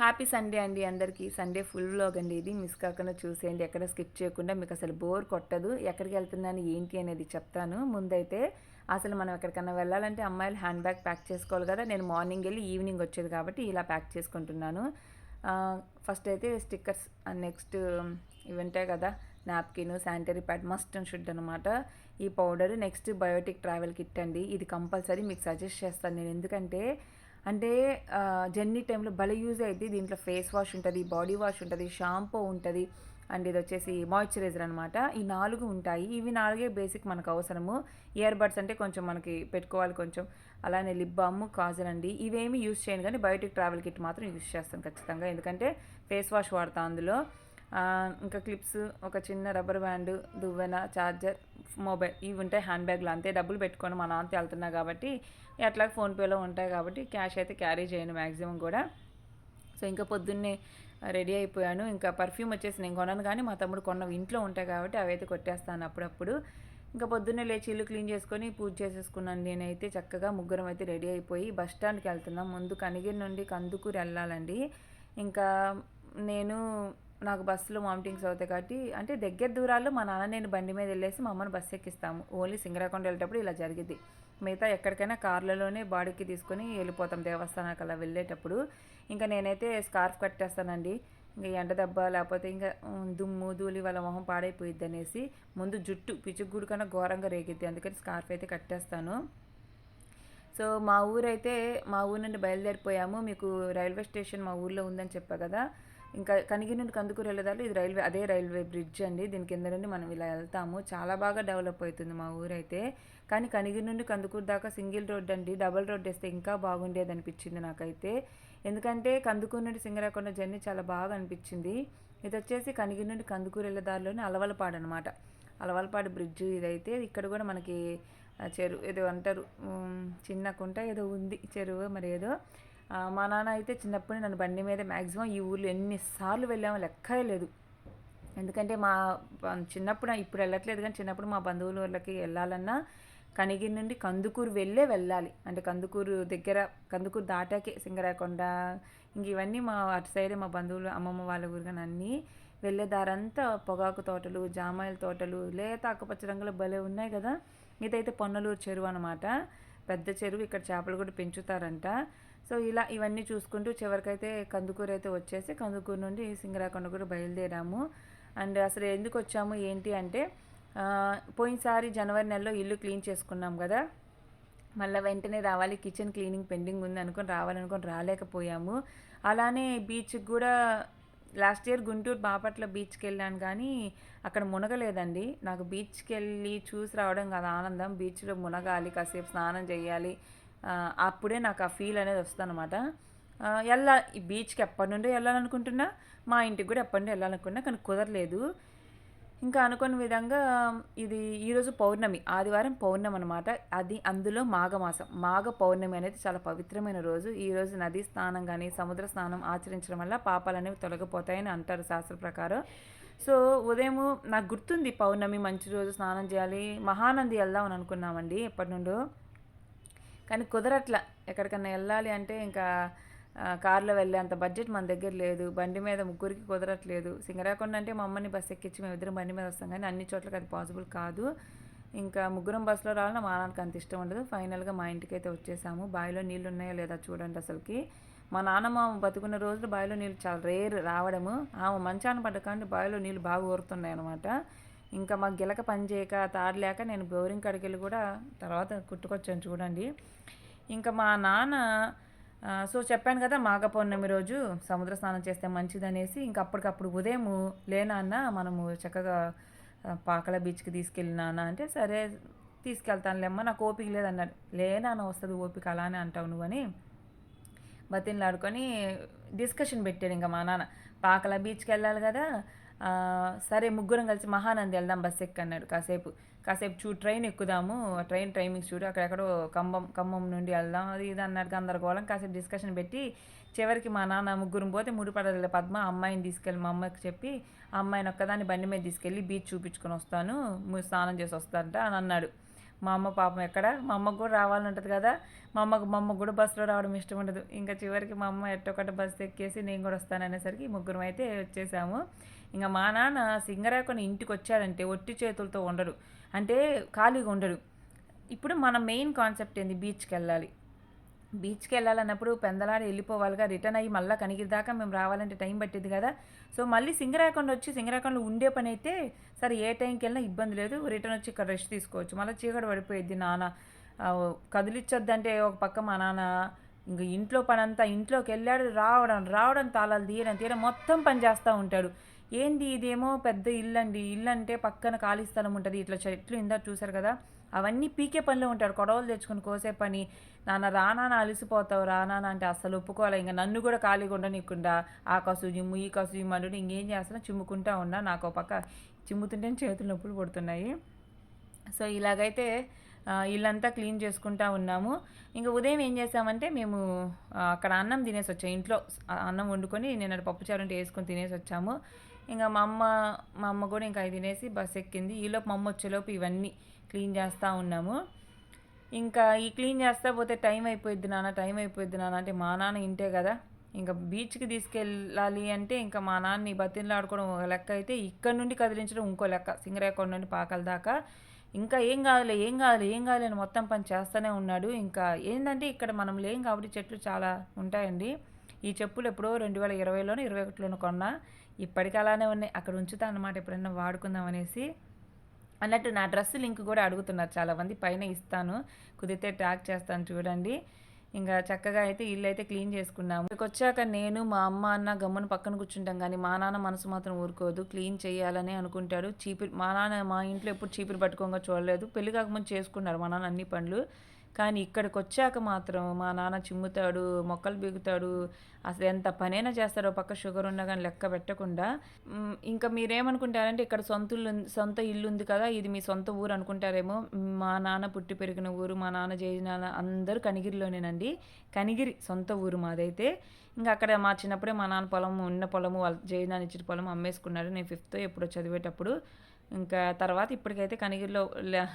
Happy Sunday అండి అందరికీ. Sunday full vlog అండి ఇది. మిస్ కాకుండా చూసేయండి. ఎక్కడ స్కిప్ చేయకుండా మీకు అసలు బోర్ కొట్టదు. ఎక్కడికి వెళ్తున్నాను ఏంటి అనేది చెప్తాను. ముందైతే అసలు మనం ఎక్కడికన్నా వెళ్ళాలంటే అమ్మాయిలు హ్యాండ్ బ్యాగ్ ప్యాక్ చేసుకోవాలి కదా. నేను మార్నింగ్ వెళ్ళి ఈవినింగ్ వచ్చేది కాబట్టి ఇలా ప్యాక్ చేసుకుంటున్నాను. ఫస్ట్ అయితే స్టిక్కర్స్ నెక్స్ట్ ఇవి ఉంటాయి కదా napkin sanitary pad must and should అనమాట ఈ powder next Biotique travel kit అండి. ఇది కంపల్సరీ మీకు సజెస్ట్ చేస్తాను నేను. ఎందుకంటే అంటే జర్నీ టైంలో భలే యూజ్ అయ్యింది దీంట్లో ఫేస్ వాష్ ఉంటుంది బాడీ వాష్ ఉంటుంది షాంపూ ఉంటుంది అండ్ ఇది వచ్చేసి మాయిశ్చరైజర్ అనమాట ఈ నాలుగు ఉంటాయి. ఇవి నాలుగే బేసిక్ మనకు అవసరము. ఇయర్ బడ్స్ అంటే కొంచెం మనకి పెట్టుకోవాలి కొంచెం. అలానే లిప్ బామ్ కాజల్ అండి. ఇవేమి యూజ్ చేయను కానీ బయోటిక్ ట్రావెల్ కిట్ మాత్రం యూస్ చేస్తాను ఖచ్చితంగా. ఎందుకంటే ఫేస్ వాష్ వాడతాను అందులో. ఇంకా క్లిప్స్ ఒక చిన్న రబ్బర్ బ్యాండ్ దువ్వెన ఛార్జర్ మొబైల్ ఇవి ఉంటాయి హ్యాండ్ బ్యాగ్లో. అంతే డబ్బులు పెట్టుకొని మా నాన్నతో వెళ్తున్నా కాబట్టి ఎట్లా ఫోన్పేలో ఉంటాయి కాబట్టి క్యాష్ అయితే క్యారీ చేయను మ్యాక్సిమం కూడా. సో ఇంకా పొద్దున్నే రెడీ అయిపోయాను. ఇంకా పర్ఫ్యూమ్ వచ్చేసి నేను కొనను కానీ మా తమ్ముడు కొన్న ఇంట్లో ఉంటాయి కాబట్టి అవి అయితే కొట్టేస్తాను అప్పుడప్పుడు. ఇంకా పొద్దున్నే లేచి ఇల్లు క్లీన్ చేసుకొని పూజ చేసేసుకున్నాను నేనైతే చక్కగా. ముగ్గురం అయితే రెడీ అయిపోయి బస్ స్టాండ్కి వెళ్తున్నాం. ముందు కనిగిరి నుండి కందుకూరు వెళ్ళాలండి. ఇంకా నేను నాకు బస్సులో వామిటింగ్స్ అవుతాయి కాబట్టి అంటే దగ్గర దూరాల్లో మా నాన్న నేను బండి మీద వెళ్ళేసి మా అమ్మని బస్సు ఎక్కిస్తాము. ఓన్లీ సింగరాకొండ వెళ్ళేటప్పుడు ఇలా జరిగింది మిగతా ఎక్కడికైనా కార్లలోనే బాడీకి తీసుకొని వెళ్ళిపోతాం దేవస్థానానికి అలా వెళ్ళేటప్పుడు. ఇంకా నేనైతే స్కార్ఫ్ కట్టేస్తానండి. ఇంకా ఎండ దెబ్బ లేకపోతే ఇంకా దుమ్ము ధూళి వాళ్ళ మొహం పాడైపోయిద్ది అనేసి ముందు జుట్టు పిచ్చుగుడు కన్నా ఘోరంగా రేగిద్ది. అందుకని స్కార్ఫ్ అయితే కట్టేస్తాను. సో మా ఊరైతే మా ఊరు నుండి బయలుదేరిపోయాము. మీకు రైల్వే స్టేషన్ మా ఊర్లో ఉందని చెప్పా కదా. ఇంకా కనిగి నుండి కందుకూరు దారిలో ఇది రైల్వే అదే రైల్వే బ్రిడ్జ్ అండి. దీని కింద నుండి మనం ఇలా వెళ్తాము. చాలా బాగా డెవలప్ అవుతుంది మా ఊరైతే. కానీ కనిగిరి నుండి కందుకూరు దాకా సింగిల్ రోడ్ అండి. డబల్ రోడ్ వేస్తే ఇంకా బాగుండేది అనిపించింది నాకైతే. ఎందుకంటే కందుకూరు నుండి సింగరాకొండ జర్నీ చాలా బాగా అనిపించింది. ఇది వచ్చేసి కనిగిరి నుండి కందుకూరు వెళ్ళే దారిలోనే అలవలపాడు అనమాట అలవలపాడు బ్రిడ్జ్ ఇదైతే. ఇక్కడ కూడా మనకి చెరువు ఏదో అంటారు చిన్న కుంట ఏదో ఉంది చెరువు మరి ఏదో. మా నాన్న అయితే చిన్నప్పుడు నన్ను బండి మీద మ్యాక్సిమం ఈ ఊర్లో ఎన్నిసార్లు వెళ్ళామో లెక్కే లేదు. ఎందుకంటే మా చిన్నప్పుడు ఇప్పుడు వెళ్ళట్లేదు కానీ చిన్నప్పుడు మా బంధువుల వాళ్ళకి వెళ్ళాలన్నా కనిగిరి నుండి కందుకూరు వెళ్ళే వెళ్ళాలి. అంటే కందుకూరు దగ్గర కందుకూరు దాటాకే సింగరాకొండ ఇంక ఇవన్నీ మా అటు సైడే మా బంధువులు అమ్మమ్మ వాళ్ళ ఊరు కానీ అన్నీ వెళ్ళే దారంతా పొగాకు తోటలు జామాయిల తోటలు లేత ఆకుపచ్చ రంగులో భలే ఉన్నాయి కదా. ఇదైతే పొన్నలూరు చెరువు అనమాట పెద్ద చెరువు ఇక్కడ చేపలు కూడా పెంచుతారంట. సో ఇలా ఇవన్నీ చూసుకుంటూ చివరికైతే కందుకూరు అయితే వచ్చేసి కందుకూరు నుండి సింగరాకొండ కూడా బయలుదేరాము. అండ్ అసలు ఎందుకు వచ్చాము ఏంటి అంటే పోయినసారి జనవరి నెలలో ఇల్లు క్లీన్ చేసుకున్నాం కదా. మళ్ళీ వెంటనే రావాలి కిచెన్ క్లీనింగ్ పెండింగ్ ఉంది అనుకొని రావాలనుకొని రాలేకపోయాము. అలానే బీచ్కి కూడా లాస్ట్ ఇయర్ గుంటూరు బాపట్ల బీచ్కి వెళ్ళాను కానీ అక్కడ మునగలేదండి. నాకు బీచ్కి వెళ్ళి చూసి రావడం కాదు ఆనందం. బీచ్లో మునగాలి కాసేపు స్నానం చేయాలి. అప్పుడే నాకు ఆ ఫీల్ అనేది వస్తుంది అనమాట వెళ్ళా ఈ బీచ్కి ఎప్పటి నుండో వెళ్ళాలనుకుంటున్నా మా ఇంటికి కూడా ఎప్పటి నుండి వెళ్ళాలనుకున్నా కానీ కుదరలేదు. ఇంకా అనుకున్న విధంగా ఇది ఈరోజు పౌర్ణమి ఆదివారం పౌర్ణమి అనమాట అది అందులో మాఘమాసం. మాఘ పౌర్ణమి అనేది చాలా పవిత్రమైన రోజు. ఈరోజు నదీ స్నానం కానీ సముద్ర స్నానం ఆచరించడం వల్ల పాపాలు అనేవి తొలగిపోతాయని అంటారు శాస్త్ర ప్రకారం. సో ఉదయం నాకు గుర్తుంది పౌర్ణమి మంచి రోజు స్నానం చేయాలి మహానంది వెళ్దాం అని అనుకున్నామండి ఎప్పటి నుండో. కానీ కుదరట్ల. ఎక్కడికన్నా వెళ్ళాలి అంటే ఇంకా కార్లో వెళ్ళే అంత బడ్జెట్ మన దగ్గర లేదు. బండి మీద ముగ్గురికి కుదరట్లేదు. సింగరాకొండ అంటే మా అమ్మని బస్సు ఎక్కించి మేము ఇద్దరం బండి మీద వస్తాం. కానీ అన్ని చోట్లకి అది పాసిబుల్ కాదు. ఇంకా ముగ్గురం బస్సులో రావాలన్నా మా నాన్నకి అంత ఇష్టం ఉండదు. ఫైనల్గా మా ఇంటికి అయితే వచ్చేసాము. బావిలో నీళ్ళు ఉన్నాయో లేదా చూడండి అసలుకి. మా నాన్నమ్మ బతుకున్న రోజులు బావిలో నీళ్ళు చాలా రేర్ రావడము. ఆమె మంచాన పడ్డ కానీ బావిలో నీళ్ళు బాగా ఊరుతున్నాయి అనమాట ఇంకా మాకు గిలక పని చేయక తాడలేక నేను బోరింగ్ కడికి వెళ్ళి కూడా తర్వాత కుట్టుకొచ్చాను చూడండి. ఇంకా మా నాన్న సో చెప్పాను కదా మాఘ పౌర్ణమి రోజు సముద్ర స్నానం చేస్తే మంచిదనేసి ఇంకా అప్పటికప్పుడు ఉదయం లేనాన్న మనము చక్కగా పాకల బీచ్కి తీసుకెళ్ళినానా అంటే సరే తీసుకెళ్తానులేమ్మా నాకు ఓపిక లేదన్నాడు. లేనాన్న వస్తుంది ఓపిక అలానే అంటావు నువ్వని బతిన్లాడుకొని డిస్కషన్ పెట్టాడు ఇంకా మా నాన్న. పాకల బీచ్కి వెళ్ళాలి కదా సరే ముగ్గురం కలిసి మహానంది వెళ్దాం బస్ ఎక్కన్నాడు. కాసేపు కాసేపు చూ ట్రైన్ ఎక్కుదాము. ట్రైన్ టైమింగ్స్ చూడు అక్కడెక్కడో ఖమ్మం ఖమ్మం నుండి వెళ్దాం. అది ఇది అన్నాడు గందరగోళం. కాసేపు డిస్కషన్ పెట్టి చివరికి మా నాన్న ముగ్గురం పోతే మూడు పద్మ అమ్మాయిని తీసుకెళ్ళి మా అమ్మకి చెప్పి ఆ అమ్మాయిని ఒక్కదాన్ని బండి మీద తీసుకెళ్ళి బీచ్ చూపించుకొని వస్తాను. స్నానం చేసి వస్తానంట అని అన్నాడు. మా అమ్మ పాపం ఎక్కడ? మా అమ్మకు కూడా రావాలని ఉంటుంది కదా. మా అమ్మకు మా అమ్మకు కూడా బస్సులో రావడం ఇష్టం ఉండదు. ఇంకా చివరికి మా అమ్మ ఎట్టొకటి బస్సు ఎక్కేసి నేను కూడా వస్తాను అనేసరికి ముగ్గురం అయితే వచ్చేసాము. ఇంకా మా నాన్న సింగరాకొని ఇంటికి వచ్చాడంటే ఒట్టి చేతులతో ఉండడు అంటే ఖాళీగా ఉండడు. ఇప్పుడు మన మెయిన్ కాన్సెప్ట్ ఏంది? బీచ్కి వెళ్ళాలి బీచ్కి వెళ్ళాలన్నప్పుడు పెందలాడి వెళ్ళిపోవాలిగా రిటర్న్ అయ్యి మళ్ళీ కనిగిరి దాకా మేము రావాలంటే టైం పట్టేది కదా. సో మళ్ళీ సింగరాకొండ వచ్చి సింగరాకొండలో ఉండే పని అయితే సరే ఏ టైంకి వెళ్ళినా ఇబ్బంది లేదు. రిటర్న్ వచ్చి ఇక్కడ రెస్ట్ తీసుకోవచ్చు. మళ్ళీ చీకటి పడిపోయేది నాన్న. కదిలిచ్చొద్దంటే ఒక పక్క మా నాన్న ఇంక ఇంట్లో పని అంతా ఇంట్లోకి వెళ్ళాడు రావడం రావడం తాళాలు తీయడం తీయడం మొత్తం పని చేస్తూ ఉంటాడు. ఏంది ఇదేమో పెద్ద ఇల్లు అండి ఇల్లు అంటే పక్కన ఖాళీ స్థలం ఉంటుంది. ఇట్లా చెట్లు ఇందా చూసారు కదా? అవన్నీ పీకే పనిలో ఉంటారు. కొడవలు తెచ్చుకొని కోసే పని. నాన్న రానా అలసిపోతావు. రానా అంటే అస్సలు ఒప్పుకోవాలి. ఇంకా నన్ను కూడా ఖాళీగా ఉండనివ్వకుండా ఆ కసు జిమ్ము ఈ కసు జిమ్ము అంటుంటే ఇంకేం చేస్తున్నా చిమ్ముకుంటా ఉన్నా. నాకు ఒక పక్క చిమ్ముతుంటే చేతులు నొప్పులు పడుతున్నాయి. సో ఇలాగైతే ఇల్లంతా క్లీన్ చేసుకుంటా ఉన్నాము. ఇంకా ఉదయం ఏం చేసామంటే మేము అక్కడ అన్నం తినేసి వచ్చాము. ఇంట్లో అన్నం వండుకొని నేను పప్పుచారు ఉంటే వేసుకొని తినేసి వచ్చాము. ఇంకా మా అమ్మ మా అమ్మ కూడా ఇంకా అది తినేసి బస్ ఎక్కింది. ఈలోపు మా అమ్మ వచ్చేలోపు ఇవన్నీ క్లీన్ చేస్తూ ఉన్నాము. ఇంకా ఈ క్లీన్ చేస్తా పోతే టైం అయిపోయింది నాన్న టైం అయిపోయింది నాన్న. అంటే మా నాన్న ఇంటే కదా. ఇంకా బీచ్కి తీసుకెళ్ళాలి అంటే ఇంకా మా నాన్నని బతిలాడుకోవడం ఒక లెక్క అయితే ఇక్కడ నుండి కదిలించడం ఇంకో లెక్క. సింగరేకొండ నుండి పాకల దాకా. ఇంకా ఏం కాదులే ఏం కాదులే ఏం కాదులే అని మొత్తం పని చేస్తూనే ఉన్నాడు. ఇంకా ఏంటంటే ఇక్కడ మనం లేం కాబట్టి చెట్లు చాలా ఉంటాయండి. ఈ చెప్పులు ఎప్పుడో రెండు వేల ఇరవైలోనో ఇరవై ఒకటిలోనో కొన్నా. ఇప్పటికీ అలానే ఉన్నాయి. అక్కడ ఉంచుతా అన్నమాట ఎప్పుడైనా వాడుకుందాం అనేసి. అన్నట్టు నా డ్రెస్ లింక్ కూడా అడుగుతున్నారు చాలామంది. పైన ఇస్తాను. కుదిరితే ట్యాగ్ చేస్తాను చూడండి. ఇంకా చక్కగా అయితే ఇల్లు అయితే క్లీన్ చేసుకున్నాము. ఇక్కడికి వచ్చాక నేను మా అమ్మ అన్న గమ్మున పక్కన కూర్చుంటాం. కానీ మా నాన్న మనసు మాత్రం ఊరుకోదు. క్లీన్ చేయాలని అనుకుంటాడు. చీపురు మా నాన్న మా ఇంట్లో ఎప్పుడు చీపురు పట్టుకోగా చూడలేదు. పెళ్ళి కాకముందు చేసుకున్నారు మా నాన్న అన్ని పనులు. కానీ ఇక్కడికి వచ్చాక మాత్రం మా నాన్న చిమ్ముతాడు మొక్కలు బిగుతాడు అసలు ఎంత పనైనా చేస్తాడో పక్క షుగర్ ఉన్నా కానీ లెక్క పెట్టకుండా. ఇంకా మీరేమనుకుంటారంటే ఇక్కడ సొంత ఇల్లు సొంత ఇల్లు ఉంది కదా ఇది మీ సొంత ఊరు అనుకుంటారేమో. మా నాన్న పుట్టి పెరిగిన ఊరు మా నాన్న చేసిన అందరూ కనిగిరిలోనేనండి. కనిగిరి సొంత ఊరు మాదైతే. ఇంకా అక్కడ మా చిన్నప్పుడే మా నాన్న పొలం ఉన్న పొలము వాళ్ళ జయనాన్ని ఇచ్చిన పొలం అమ్మేసుకున్నాడు. నేను ఫిఫ్త్ ఎప్పుడో చదివేటప్పుడు. ఇంకా తర్వాత ఇప్పటికైతే కనిగిరిలో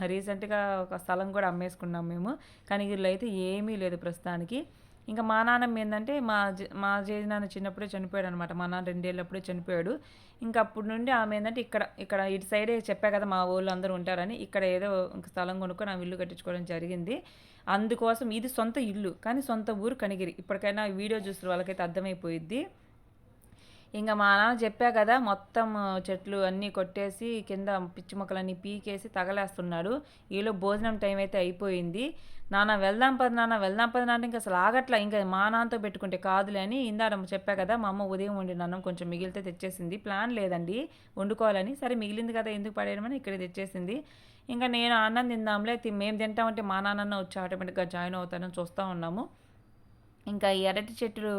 రీసెంట్గా ఒక స్థలం కూడా అమ్మేసుకున్నాం మేము. కనిగిరిలో అయితే ఏమీ లేదు ప్రస్తుతానికి. ఇంకా మా నాన్నమ్మ ఏంటంటే మా జ- మా జేజి నాన్న చిన్నప్పుడే చనిపోయాడు అనమాట మా నాన్న రెండేళ్ళప్పుడే చనిపోయాడు. ఇంకా అప్పటి నుండి ఆమె ఏంటంటే ఇక్కడ ఇక్కడ ఇటు సైడే చెప్పా కదా మా ఊళ్ళో అందరూ ఉంటారని ఇక్కడ ఏదో ఇంక స్థలం కొనుక్కొని ఆమె ఇల్లు కట్టించుకోవడం జరిగింది. అందుకోసం ఇది సొంత ఇల్లు కానీ సొంత ఊరు కనిగిరి. ఇప్పటికైనా వీడియో చూసిన వాళ్ళకైతే అర్థమైపోయిద్ది. ఇంకా మా నాన్న చెప్పా కదా మొత్తం చెట్లు అన్నీ కొట్టేసి కింద పిచ్చి మొక్కలన్నీ పీకేసి తగలేస్తున్నాడు. ఈలో భోజనం టైం అయితే అయిపోయింది. నాన్న వెళ్దాం పద నాన్న వెళ్దాం పద నాన్న ఇంకా అసలు ఆగట్లా. ఇంకా మా నాన్నతో పెట్టుకుంటే కాదులే అని ఇందాడ చెప్పా కదా మా అమ్మ ఉదయం వండిన అన్నం కొంచెం మిగిలితే తెచ్చేసింది. ప్లాన్ లేదండి వండుకోవాలని. సరే మిగిలింది కదా ఎందుకు పడేయడమని ఇక్కడ తెచ్చేసింది. ఇంకా నేను అన్నం తిందాంలే మేము తింటామంటే మా నాన్న వచ్చి ఆటోమేటిక్గా జాయిన్ అవుతానని చూస్తూ ఉన్నాము. ఇంకా ఈ అరటి చెట్టు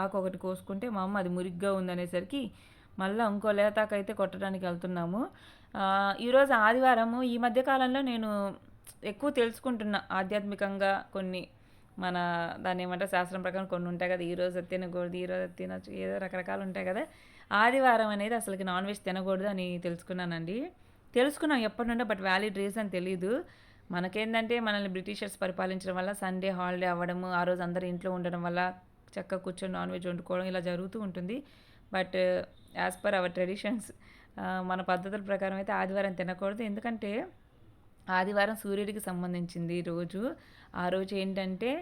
ఆకు ఒకటి కోసుకుంటే మా అమ్మ అది మురిగ్గా ఉందనేసరికి మళ్ళీ ఇంకో లేతాకైతే కొట్టడానికి వెళ్తున్నాము. ఈరోజు ఆదివారము ఈ మధ్య కాలంలో నేను ఎక్కువ తెలుసుకుంటున్నా ఆధ్యాత్మికంగా కొన్ని మన దాన్ని ఏమంటారు శాస్త్రం ప్రకారం కొన్ని ఉంటాయి కదా ఈరోజు తినకూడదు ఈరోజు తినచ్చు ఏదో రకరకాలు ఉంటాయి కదా. ఆదివారం అనేది అసలుకి నాన్ వెజ్ తినకూడదు అని తెలుసుకున్నానండి. తెలుసుకున్నాం ఎప్పటి నుండో బట్ వ్యాలిడ్ రీజన్ తెలియదు మనకేందంటే మనల్ని బ్రిటిషర్స్ పరిపాలించడం వల్ల సండే హాలిడే అవ్వడము ఆ రోజు అందరు ఇంట్లో ఉండడం వల్ల చక్కగా కూర్చొని నాన్ వెజ్ వండుకోవడం ఇలా జరుగుతూ ఉంటుంది. But as per our traditions మన పద్ధతుల ప్రకారం అయితే ఆదివారం తినకూడదు. ఎందుకంటే ఆదివారం సూర్యుడికి సంబంధించింది రోజు. ఆ రోజు ఏంటంటే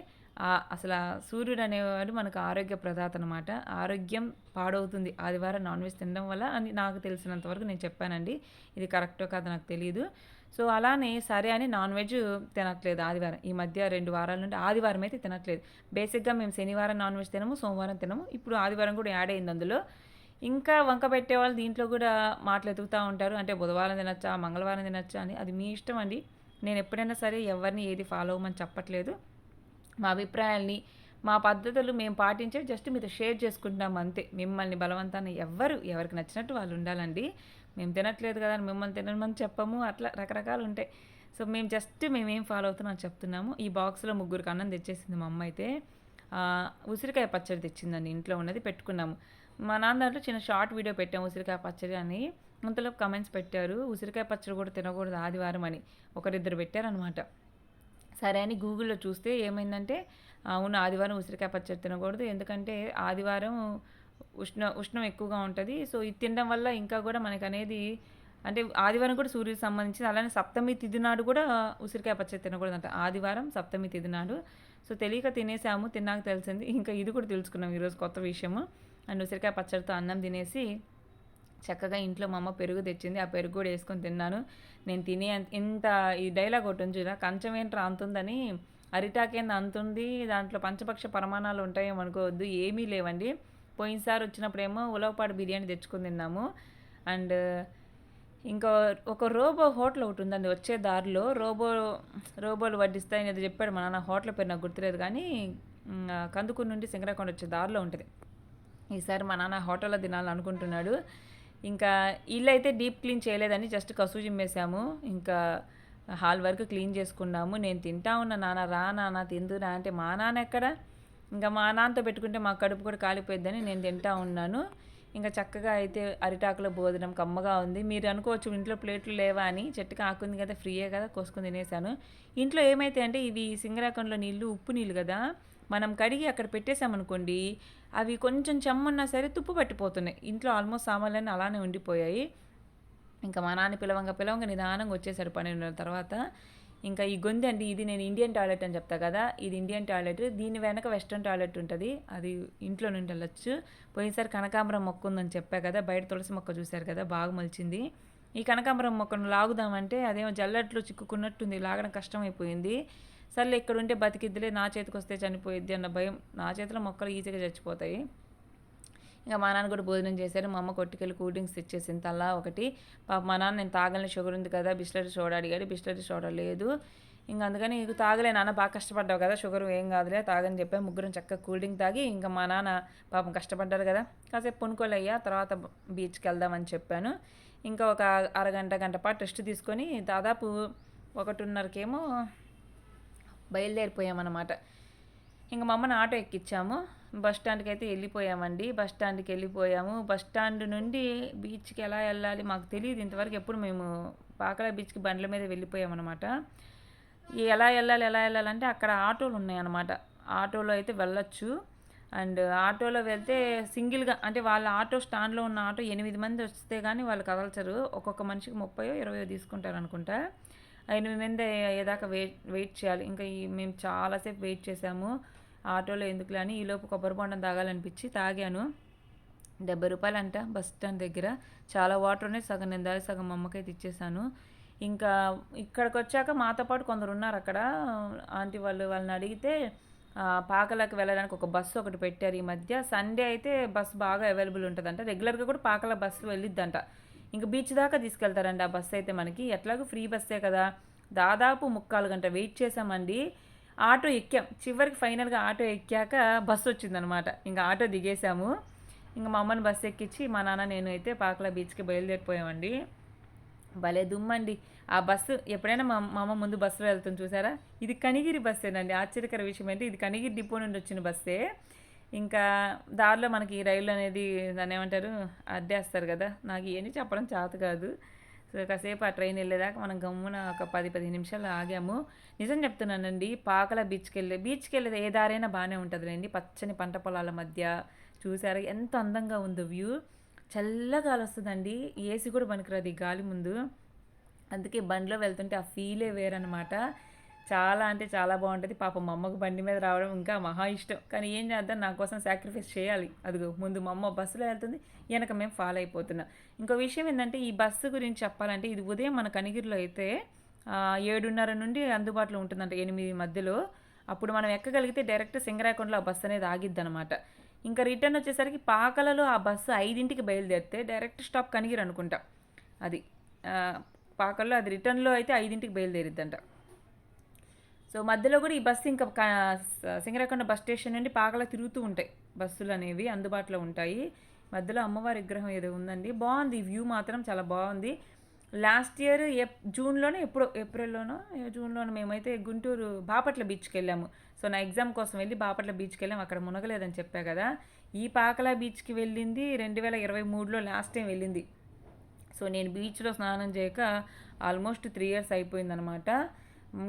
అసలు ఆ సూర్యుడు అనేవాడు మనకు ఆరోగ్య ప్రదాత అనమాట ఆరోగ్యం పాడవుతుంది ఆదివారం నాన్ వెజ్ తినడం వల్ల అని నాకు తెలిసినంత వరకు నేను చెప్పానండి. ఇది కరెక్టో కాదో నాకు తెలియదు సో అలానే సరే అని నాన్ వెజ్ తినట్లేదు ఆదివారం. ఈ మధ్య రెండు వారాల నుండి ఆదివారం అయితే తినట్లేదు. బేసిక్గా మేము శనివారం నాన్ వెజ్ తినము సోమవారం తినము. ఇప్పుడు ఆదివారం కూడా యాడ్ అయింది అందులో. ఇంకా వంక పెట్టే వాళ్ళు దీంట్లో కూడా మాటలు ఎతుకుతూ ఉంటారు. అంటే బుధవారం తినచ్చా మంగళవారం తినచ్చా అని. అది మీ ఇష్టం అండి. నేను ఎప్పుడైనా సరే ఎవరిని ఏది ఫాలో అవ్వమని చెప్పట్లేదు. మా అభిప్రాయాల్ని మా పద్ధతులు మేము పాటించే జస్ట్ మీతో షేర్ చేసుకుంటున్నాం అంతే. మిమ్మల్ని బలవంతాన్ని ఎవ్వరు ఎవరికి నచ్చినట్టు వాళ్ళు ఉండాలండి. మేము తినట్లేదు కదా అని మిమ్మల్ని తినమని చెప్పము అట్లా రకరకాలు ఉంటాయి. సో మేము జస్ట్ మేమేం ఫాలో అవుతున్నాం చెప్తున్నాము. ఈ బాక్స్లో ముగ్గురికి అన్నం తెచ్చేసింది మా అమ్మ అయితే. ఉసిరికాయ పచ్చడి తెచ్చిందండి ఇంట్లో ఉన్నది పెట్టుకున్నాము. మా నాన్న దాంట్లో చిన్న షార్ట్ వీడియో పెట్టాము ఉసిరికాయ పచ్చడి అని. అంతలో కమెంట్స్ పెట్టారు ఉసిరికాయ పచ్చడి కూడా తినకూడదు ఆదివారం అని. ఒకరిద్దరు పెట్టారనమాట సరే అని గూగుల్లో చూస్తే ఏమైందంటే అవును ఆదివారం ఉసిరికాయ పచ్చడి తినకూడదు. ఎందుకంటే ఆదివారం ఉష్ణ ఉష్ణం ఎక్కువగా ఉంటుంది. సో ఇది తినడం వల్ల ఇంకా కూడా మనకు అనేది అంటే ఆదివారం కూడా సూర్యుడికి సంబంధించింది. అలానే సప్తమి తిథి నాడు కూడా ఉసిరికాయ పచ్చడి తినకూడదు అంట ఆదివారం సప్తమి తిథి నాడు సో తెలియక తినేసాము. తిన్నాక తెలిసింది. ఇంకా ఇది కూడా తెలుసుకున్నాం ఈరోజు కొత్త విషయము. అండ్ ఉసిరికాయ పచ్చడితో అన్నం తినేసి చక్కగా ఇంట్లో మా అమ్మ పెరుగు తెచ్చింది. ఆ పెరుగు కూడా వేసుకొని తిన్నాను. నేను తినే ఇంత ఈ డైలాగ్ ఒకటి ఉంది చూడ. కంచం ఏంట్రా అంతుందని అరిటాకేంది అంతుంది. దాంట్లో పంచపక్ష పరమాణాలు ఉంటాయేమో అనుకోవద్దు. ఏమీ లేవండి. పోయినసారి వచ్చినప్పుడేమో ఉలవపాడు బిర్యానీ తెచ్చుకొని తిన్నాము. అండ్ ఇంకా ఒక రోబో హోటల్ ఒకటి ఉందండి వచ్చే దారిలో. రోబో రోబోలు వడ్డిస్తాయని ఏదో చెప్పాడు మా నాన్న హోటల్ పేరు నాకు గుర్తులేదు కానీ కందుకూరు నుండి సింగరాకొండ వచ్చే దారిలో ఉంటుంది. ఈసారి మా నాన్న హోటల్లో తినాలనుకుంటున్నాడు. ఇంకా ఇల్లు అయితే డీప్ క్లీన్ చేయలేదని జస్ట్ కసు చిమ్మేసాము ఇంకా హాల్ వరకు క్లీన్ చేసుకున్నాము. నేను తింటా ఉన్నా నాన్న రా నాన్న తిందురా అంటే మా నాన్న ఎక్కడ? ఇంకా మా నాన్నతో పెట్టుకుంటే మా కడుపు కూడా కాలిపోయిద్దని నేను తింటా ఉన్నాను. ఇంకా చక్కగా అయితే అరిటాకులో భోజనం కమ్మగా ఉంది. మీరు అనుకోవచ్చు ఇంట్లో ప్లేట్లు లేవా అని. చెట్టుకు ఆకుంది కదా ఫ్రీయే కదా కోసుకుని తినేసాను ఇంట్లో ఏమైతే అంటే ఇవి సింగరాకంలో నీళ్ళు ఉప్పు నీళ్ళు కదా మనం కడిగి అక్కడ పెట్టేసామనుకోండి అవి కొంచెం చెమ్మన్నా సరే తుప్పు పట్టిపోతున్నాయి. ఇంట్లో ఆల్మోస్ట్ సామాన్లన్నీ అలానే ఉండిపోయాయి. ఇంకా మా నాన్న పిలవంగా పిలవంగా నిదానంగా వచ్చేసాడు పన్నెండున్నర తర్వాత. ఇంకా ఈ గొంతు అండి ఇది నేను ఇండియన్ టాయిలెట్ అని చెప్తా కదా ఇది ఇండియన్ టాయిలెట్ దీని వెనక వెస్ట్రన్ టాయిలెట్ ఉంటుంది. అది ఇంట్లో నుండి వెళ్ళొచ్చు. పోయినసారి కనకాంబరం మొక్క ఉందని చెప్పా కదా బయట తులసి మొక్క చూశారు కదా బాగా మలిచింది. ఈ కనకాంబరం మొక్కను లాగుదామంటే అదేమో జల్లట్లో చిక్కుకున్నట్టుంది లాగడం కష్టమైపోయింది. సర్లే ఇక్కడ ఉంటే బతికిద్దిలే నా చేతికి వస్తే చనిపోయిద్ది అన్న భయం. నా చేతిలో మొక్కలు ఈజీగా చచ్చిపోతాయి. ఇంకా మా నాన్న కూడా భోజనం చేశారు. మా అమ్మ కొట్టుకెళ్ళి కూల్ డ్రింక్స్ ఇచ్చేసింది తల్లా ఒకటి. పాప మా నాన్న నేను తాగలని షుగర్ ఉంది కదా బిస్లరీ సోడా అడిగాడు. బిస్లరీ సోడా లేదు. ఇంకా అందుకని నీకు తాగలే నాన్న బాగా కష్టపడ్డావు కదా షుగర్ ఏం కాదులే తాగని చెప్పా ముగ్గురం చక్కగా కూల్ డ్రింక్ తాగి ఇంకా మా నాన్న పాపం కష్టపడ్డారు కదా. కాసేపు పొనుకోలేయ్యా తర్వాత బీచ్కి వెళ్దామని చెప్పాను. ఇంకా ఒక అరగంట గంట పాటు రెస్ట్ తీసుకొని దాదాపు ఒకటిన్నరకేమో బయలుదేరిపోయామన్నమాట. ఇంకా మా అమ్మని ఆటో ఎక్కించాము బస్ స్టాండ్కి అయితే వెళ్ళిపోయామండి బస్ స్టాండ్కి వెళ్ళిపోయాము బస్ స్టాండ్ నుండి బీచ్కి ఎలా వెళ్ళాలి మాకు తెలియదు ఇంతవరకు ఎప్పుడు మేము పాకల బీచ్కి బండ్ల మీద వెళ్ళిపోయామన్నమాట. ఎలా వెళ్ళాలి ఎలా వెళ్ళాలంటే అక్కడ ఆటోలు ఉన్నాయన్నమాట. ఆటోలో అయితే వెళ్ళొచ్చు. అండ్ ఆటోలో వెళ్తే సింగిల్గా అంటే వాళ్ళ ఆటో స్టాండ్లో ఉన్న ఆటో ఎనిమిది మంది వస్తే కానీ వాళ్ళు కదల్చరు. ఒక్కొక్క మనిషికి ముప్పయో ఇరవయో తీసుకుంటారు అనుకుంటా. ఎనిమిది మంది అయ్యేదాకా వెయిట్ వెయిట్ చేయాలి. ఇంకా ఈ మేము చాలాసేపు వెయిట్ చేసాము. ఆటోలో ఎందుకులే అని ఈలోపు కొబ్బరి బొండం తాగాలనిపించి తాగాను. డెబ్బై రూపాయలు అంట బస్ స్టాండ్ దగ్గర. చాలా వాటర్ ఉన్నాయి. సగం నేను దాగి సగం అమ్మకైతే ఇచ్చేసాను ఇంకా ఇక్కడికి వచ్చాక మాతో పాటు కొందరు ఉన్నారు అక్కడ. ఆంటీ వాళ్ళు వాళ్ళని అడిగితే పాకలకు వెళ్ళడానికి ఒక బస్సు ఒకటి పెట్టారు ఈ మధ్య. సండే అయితే బస్సు బాగా అవైలబుల్ ఉంటుందంట. రెగ్యులర్గా కూడా పాకల బస్సు వెళ్ళిద్దంట. ఇంకా బీచ్ దాకా తీసుకెళ్తారండి ఆ బస్సు అయితే మనకి. ఎట్లాగో ఫ్రీ బస్సే కదా. దాదాపు ముక్కాలు గంట వెయిట్ చేసామండి ఆటో ఎక్కాం. చివరికి ఫైనల్గా ఆటో ఎక్కాక బస్సు వచ్చిందనమాట. ఇంకా ఆటో దిగేసాము ఇంకా మా అమ్మని బస్సు ఎక్కించి మా నాన్న నేను అయితే పాకల బీచ్కి బయలుదేరిపోయామండి. భలే దుమ్మండి. ఆ బస్సు ఎప్పుడైనా మా మా అమ్మ ముందు బస్సులో వెళ్తుంది చూసారా? ఇది కనిగిరి బస్సేనండి. ఆశ్చర్యకర విషయం ఏంటి ఇది కనిగిరి డిపో నుండి వచ్చిన బస్సే. ఇంకా దారిలో మనకి ఈ రైలు అనేది దాన్ని ఏమంటారు? అడ్డేస్తారు కదా. నాకు ఇవన్నీ చెప్పడం చేత కాదు. సో కాసేపు ఆ ట్రైన్ వెళ్ళేదాకా మనం గమ్మున ఒక పది పదిహేను నిమిషాలు ఆగాము. నిజం చెప్తున్నానండి పాకల బీచ్కి వెళ్ళే బీచ్కి వెళ్ళేది ఏ దారైనా బాగానే ఉంటుందిలేండి. పచ్చని పంట పొలాల మధ్య చూసారు ఎంత అందంగా ఉందో వ్యూ. చల్లగాలి వస్తుందండి ఏసీ కూడా పనికిరాదు గాలి ముందు. అందుకే బండిలో వెళ్తుంటే ఆ ఫీలే వేరనమాట చాలా అంటే చాలా బాగుంటుంది. పాప మా అమ్మకు బండి మీద రావడం ఇంకా మహా ఇష్టం. కానీ ఏం చేద్దాం? నా కోసం సాక్రిఫైస్ చేయాలి. అదిగో ముందు మా అమ్మ బస్సులో వెళ్తుంది. వెనక మేము ఫాలో అయిపోతున్నాం. ఇంకో విషయం ఏంటంటే ఈ బస్సు గురించి చెప్పాలంటే ఇది ఉదయం మన కనిగిరిలో అయితే ఏడున్నర నుండి అందుబాటులో ఉంటుందంట ఎనిమిది మధ్యలో. అప్పుడు మనం ఎక్కగలిగితే డైరెక్ట్ సింగరాకొండలో ఆ బస్సు అనేది ఆగిద్ది అనమాట ఇంకా రిటర్న్ వచ్చేసరికి పాకలలో ఆ బస్సు ఐదింటికి బయలుదేరితే డైరెక్ట్ స్టాప్ కనిగిరి అనుకుంటా. అది పాకల్లో అది రిటర్న్లో అయితే ఐదింటికి బయలుదేరిద్దంట. సో మధ్యలో కూడా ఈ బస్సు ఇంకా సింగరాకొండ బస్ స్టేషన్ నుండి పాకలా తిరుగుతూ ఉంటాయి బస్సులు అనేవి అందుబాటులో ఉంటాయి. మధ్యలో అమ్మవారి విగ్రహం ఏదో ఉందండి. బాగుంది వ్యూ మాత్రం చాలా బాగుంది. లాస్ట్ ఇయర్ ఎప్ జూన్లోనే ఎప్పుడో ఏప్రిల్లోనో జూన్లోనో మేమైతే గుంటూరు బాపట్ల బీచ్కి వెళ్ళాము. సో నా ఎగ్జామ్ కోసం వెళ్ళి బాపట్ల బీచ్కి వెళ్ళాం అక్కడ మునగలేదని చెప్పా కదా. ఈ పాకలా బీచ్కి వెళ్ళింది రెండు వేల ఇరవై మూడులో లాస్ట్ టైం వెళ్ళింది. సో నేను బీచ్లో స్నానం చేయక ఆల్మోస్ట్ త్రీ ఇయర్స్ అయిపోయిందనమాట.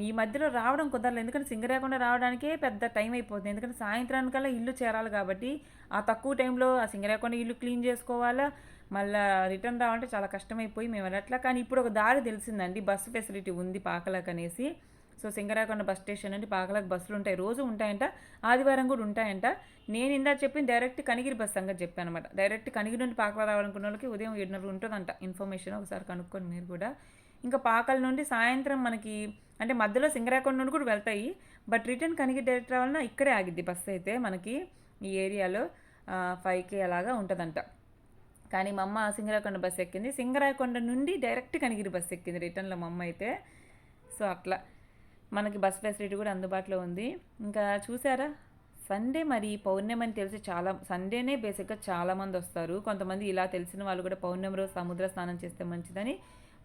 ఈ మధ్యలో రావడం కుదరలేదు. ఎందుకంటే సింగరేకుండా రావడానికే పెద్ద టైం అయిపోతుంది ఎందుకంటే సాయంత్రానికల్లా ఇల్లు చేరాలి కాబట్టి ఆ తక్కువ టైంలో ఆ సింగరేకుండా ఇల్లు క్లీన్ చేసుకోవాలా మళ్ళీ రిటర్న్ రావాలంటే చాలా కష్టమైపోయి మేము వెళ్ళట్లా. కానీ ఇప్పుడు ఒక దారి తెలిసిందండి. బస్సు ఫెసిలిటీ ఉంది పాకలకు అనేసి. సో సింగరాకొండ బస్ స్టేషన్ నుండి పాకలకు బస్సులు ఉంటాయి. రోజు ఉంటాయంట. ఆదివారం కూడా ఉంటాయంట. నేను ఇందా చెప్పిన డైరెక్ట్ కనిగిరి బస్ సంగతి చెప్పాను అనమాట డైరెక్ట్ కనిగిరి నుండి పాకలా రావాలనుకున్న వాళ్ళకి ఉదయం ఏడున్నర ఉంటుందంట. ఇన్ఫర్మేషన్ ఒకసారి కనుక్కొని మీరు కూడా. ఇంకా పాకల నుండి సాయంత్రం మనకి అంటే మధ్యలో సింగరాకొండ నుండి కూడా వెళ్తాయి. బట్ రిటర్న్ కనికి డైరెక్ట్ రావాలన్నా ఇక్కడే ఆగిద్ది బస్సు అయితే మనకి ఈ ఏరియాలో ఫైవ్కి అలాగా ఉంటుందంట. కానీ మా అమ్మ సింగరాకొండ బస్సు ఎక్కింది. సింగరాకొండ నుండి డైరెక్ట్ కనిగిరి బస్సు ఎక్కింది రిటర్న్లో మా అమ్మ అయితే. సో అట్లా. మనకి బస్ ఫెసిలిటీ కూడా అందుబాటులో ఉంది. ఇంకా చూసారా? సండే మరి పౌర్ణమి అని తెలిసి చాలా సండేనే బేసిక్గా చాలామంది వస్తారు. కొంతమంది ఇలా తెలిసిన వాళ్ళు కూడా పౌర్ణమి రోజు సముద్ర స్నానం చేస్తే మంచిదని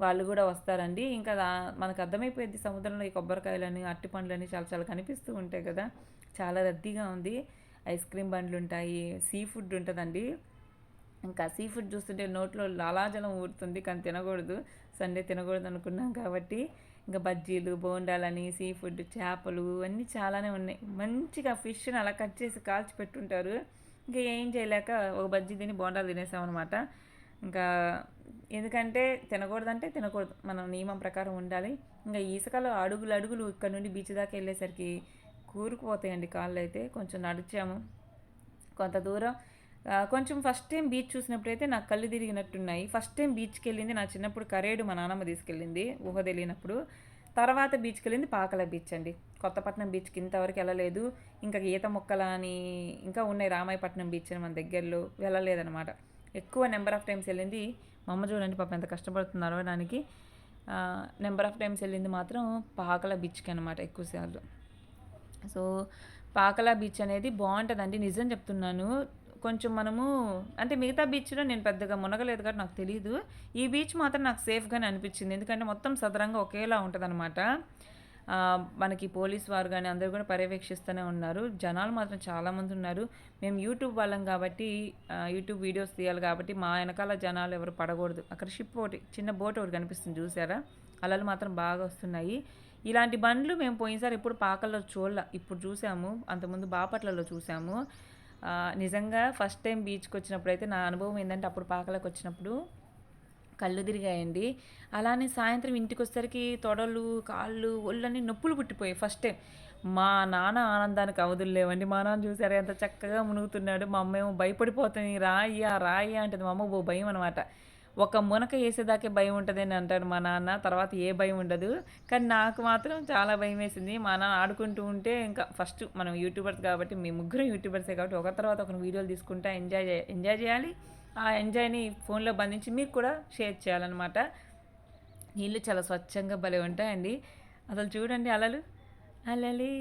వాళ్ళు కూడా వస్తారండి. ఇంకా మనకు అర్థమైపోయింది సముద్రంలో ఈ కొబ్బరికాయలని అట్టి పండ్లని చాలా చాలా కనిపిస్తూ ఉంటాయి కదా. చాలా రద్దీగా ఉంది. ఐస్ క్రీమ్ బండ్లు ఉంటాయి సీ ఫుడ్ ఉంటుందండి. ఇంకా సీ ఫుడ్ చూస్తుంటే నోట్లో లాలాజలం ఊరుతుంది కానీ తినకూడదు. సండే తినకూడదు అనుకున్నాం కాబట్టి ఇంకా బజ్జీలు బోండాలని సీ ఫుడ్ చేపలు అన్నీ చాలానే ఉన్నాయి. మంచిగా ఫిష్ని అలా కట్ చేసి కాల్చి పెట్టుంటారు. ఇంకా ఏం చేయలేక ఒక బజ్జీ తిని బోండాలు తినేసామన్నమాట. ఇంకా ఎందుకంటే తినకూడదంటే తినకూడదు. మనం నియమం ప్రకారం ఉండాలి. ఇంకా ఇసుకలో అడుగులు అడుగులు ఇక్కడ నుండి బీచ్ దాకా వెళ్ళేసరికి కూరుకుపోతాయండి కాళ్ళు అయితే. కొంచెం నడిచాము. కొంత దూరం. కొంచెం ఫస్ట్ టైం బీచ్ చూసినప్పుడు అయితే నాకు కళ్ళు తిరిగినట్టున్నాయి. ఫస్ట్ టైం బీచ్కి వెళ్ళింది నా చిన్నప్పుడు కరేడు మా నాన్నమ్మ తీసుకెళ్ళింది ఊహ తెలియనప్పుడు. తర్వాత బీచ్కి వెళ్ళింది పాకల బీచ్ అండి. కొత్తపట్నం బీచ్కి ఇంతవరకు వెళ్ళలేదు. ఇంకా ఈత మొక్కల అని ఇంకా ఉన్నాయి రామాయపట్నం బీచ్ అని మన దగ్గరలో వెళ్ళలేదనమాట ఎక్కువ నెంబర్ ఆఫ్ టైమ్స్ వెళ్ళింది మా అమ్మ చూడండి పాప ఎంత కష్టపడుతున్నారు దానికి నెంబర్ ఆఫ్ టైమ్స్ వెళ్ళింది మాత్రం పాకల బీచ్కి అనమాట ఎక్కువసార్లు సో పాకల బీచ్ అనేది బాగుంటుందండి నిజం చెప్తున్నాను. కొంచెం మనము అంటే మిగతా బీచ్లో నేను పెద్దగా మునగలేదు కాబట్టి నాకు తెలియదు ఈ బీచ్ మాత్రం నాకు సేఫ్గానే అనిపించింది. ఎందుకంటే మొత్తం సదరంగా ఒకేలా ఉంటుందన్నమాట. మనకి పోలీస్ వారు కానీ అందరూ కూడా పర్యవేక్షిస్తూనే ఉన్నారు. జనాలు మాత్రం చాలామంది ఉన్నారు. మేము యూట్యూబ్ వాళ్ళం కాబట్టి యూట్యూబ్ వీడియోస్ తీయాలి కాబట్టి మా వెనకాల జనాలు ఎవరు పడకూడదు. అక్కడ షిప్ ఒకటి చిన్న బోట్ ఒకటి కనిపిస్తుంది చూసారా? అలలు మాత్రం బాగా వస్తున్నాయి. ఇలాంటి బండ్లు మేము పోయినసారి ఎప్పుడు పాకల్లో చూడాల. ఇప్పుడు చూసాము అంతకుముందు బాపట్లలో చూసాము. నిజంగా ఫస్ట్ టైం బీచ్కి వచ్చినప్పుడు అయితే నా అనుభవం ఏంటంటే అప్పుడు పాకలకు వచ్చినప్పుడు కళ్ళు తిరిగాయండి. అలానే సాయంత్రం ఇంటికి వచ్చేసరికి తొడలు కాళ్ళు ఒళ్ళన్నీ నొప్పులు పుట్టిపోయాయి ఫస్ట్ టైం. మా నాన్న ఆనందానికి అవధులు లేవండి. మా నాన్న చూసారు ఎంత చక్కగా మునుగుతున్నాడు. మా అమ్మ ఏమో భయపడిపోతుంది. రాయ్యా రాయ్యా అంటది. మా అమ్మ ఓ భయం అనమాట ఒక మునక వేసేదాకే భయం ఉంటుంది అని అంటాడు మా నాన్న. తర్వాత ఏ భయం ఉండదు. కానీ నాకు మాత్రం చాలా భయం వేసింది. మా నాన్న ఆడుకుంటూ ఉంటే ఇంకా ఫస్ట్ మనం యూట్యూబర్స్ కాబట్టి మీ ముగ్గురు యూట్యూబర్సే కాబట్టి ఒకరి తర్వాత ఒక వీడియోలు తీసుకుంటా ఎంజాయ్ ఎంజాయ్ చేయాలి. ఆ ఎంజాయ్ని ఫోన్లో బంధించి మీకు కూడా షేర్ చేయాలన్నమాట. నీళ్ళు చాలా స్వచ్ఛంగా భలే ఉంటాయండి. అసలు చూడండి అలలు. అలలి